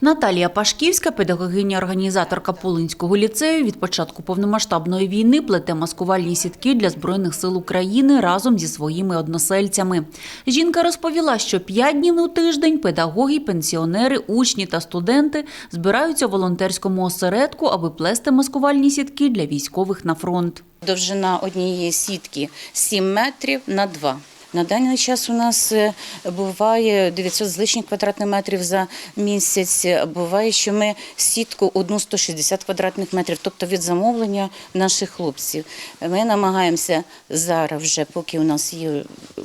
Наталія Пашківська, педагогиня-організаторка Пулинського ліцею, від початку повномасштабної війни плете маскувальні сітки для Збройних сил України разом зі своїми односельцями. Жінка розповіла, що п'ять днів у тиждень педагоги, пенсіонери, учні та студенти збираються в волонтерському осередку, аби плести маскувальні сітки для військових на фронт. Довжина однієї сітки 7 метрів на 2. На даний час у нас е, буває 900 з лишніх квадратних метрів за місяць. Буває, що ми сітку одну 160 квадратних метрів, тобто від замовлення наших хлопців. Ми намагаємося зараз, вже поки у нас є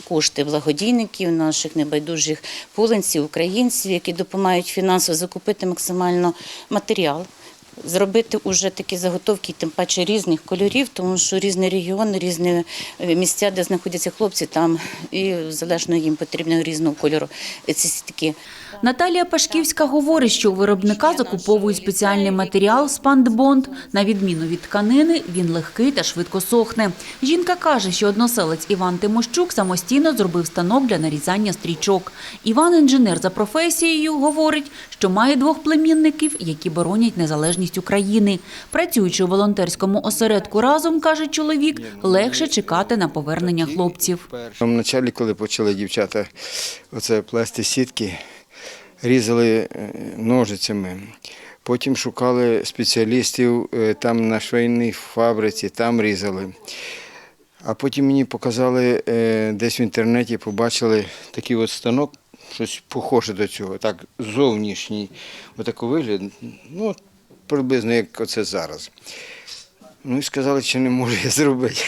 кошти благодійників, наших небайдужих пулинців, українців, які допомагають фінансово закупити максимально матеріал. Зробити вже такі заготовки, тим паче різних кольорів, тому що різні регіони, різні е, місця, де знаходяться хлопці, там і залежно їм потрібно різного кольору ці сітки. Наталія Пашківська говорить, що у виробника закуповують спеціальний матеріал спандбонд. На відміну від тканини, він легкий та швидко сохне. Жінка каже, що односелець Іван Тимощук самостійно зробив станок для нарізання стрічок. Іван інженер за професією говорить, що має двох племінників, які боронять незалежність України. Працюючи у волонтерському осередку разом, каже чоловік, легше чекати на повернення хлопців. В началі, коли почали дівчата оце плести сітки, різали е, ножицями. Потім шукали спеціалістів е, там на швейній фабриці, там різали. А потім мені показали е, десь в інтернеті, побачили такий от станок, щось похоже до цього, так, зовнішній, отакий вигляд, ну, приблизно як оце зараз. Ну і сказали, чи не можу я зробити.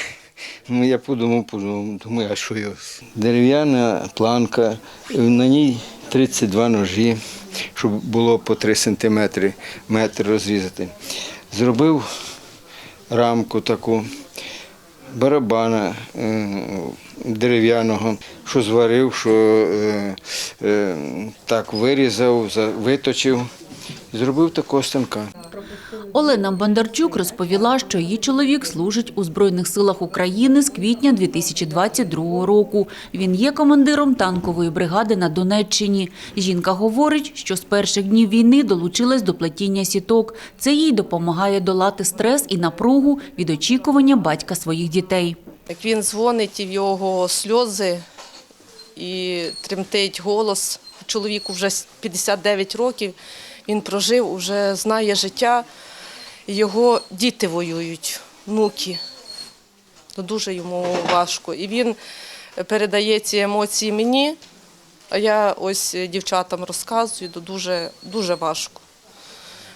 Ну, я подумав, подумав, думаю, а що його? Дерев'яна планка, на ній 32 ножі, щоб було по 3 сантиметри метр розрізати. Зробив рамку таку, барабана е, дерев'яного, що зварив, що е, е, так вирізав, виточив. Зробив такого станка. Олена Бондарчук розповіла, що її чоловік служить у Збройних силах України з квітня 2022 року. Він є командиром танкової бригади на Донеччині. Жінка говорить, що з перших днів війни долучилась до плетіння сіток. Це їй допомагає долати стрес і напругу від очікування батька своїх дітей. Як він дзвонить, і в його сльози, і тремтить голос. Чоловіку вже 59 років, він прожив, вже знає життя. Його діти воюють, внуки. Ну, Дуже йому важко. І він передає ці емоції мені, а я ось дівчатам розказую, то дуже, дуже важко.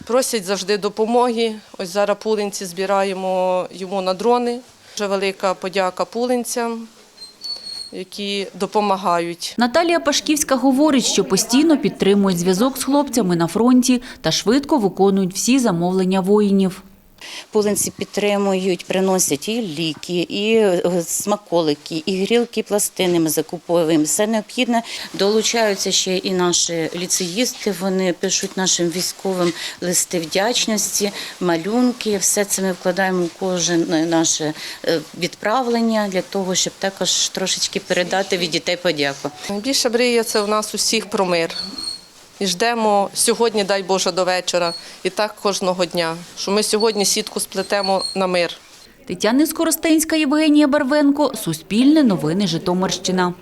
Просять завжди допомоги. Ось зараз пулинці збираємо йому на дрони. Дуже велика подяка пулинцям, які допомагають. Наталія Пашківська говорить, що постійно підтримують зв'язок з хлопцями на фронті та швидко виконують всі замовлення воїнів. Пулинці підтримують, приносять і ліки, і е, смаколики, і грілки, і пластини ми закуповуємо. Все необхідне. Долучаються ще і наші ліцеїсти. Вони пишуть нашим військовим листи вдячності, малюнки. Все це ми вкладаємо у кожне наше е, відправлення для того, щоб також трошечки передати від дітей подяку. Найбільша мрія це у нас усіх про мир. І ждемо сьогодні, дай Боже, до вечора, і так кожного дня, що ми сьогодні сітку сплетемо на мир. Тетяна Скоростенська, Євгенія Барвенко, Суспільне новини Житомирщина.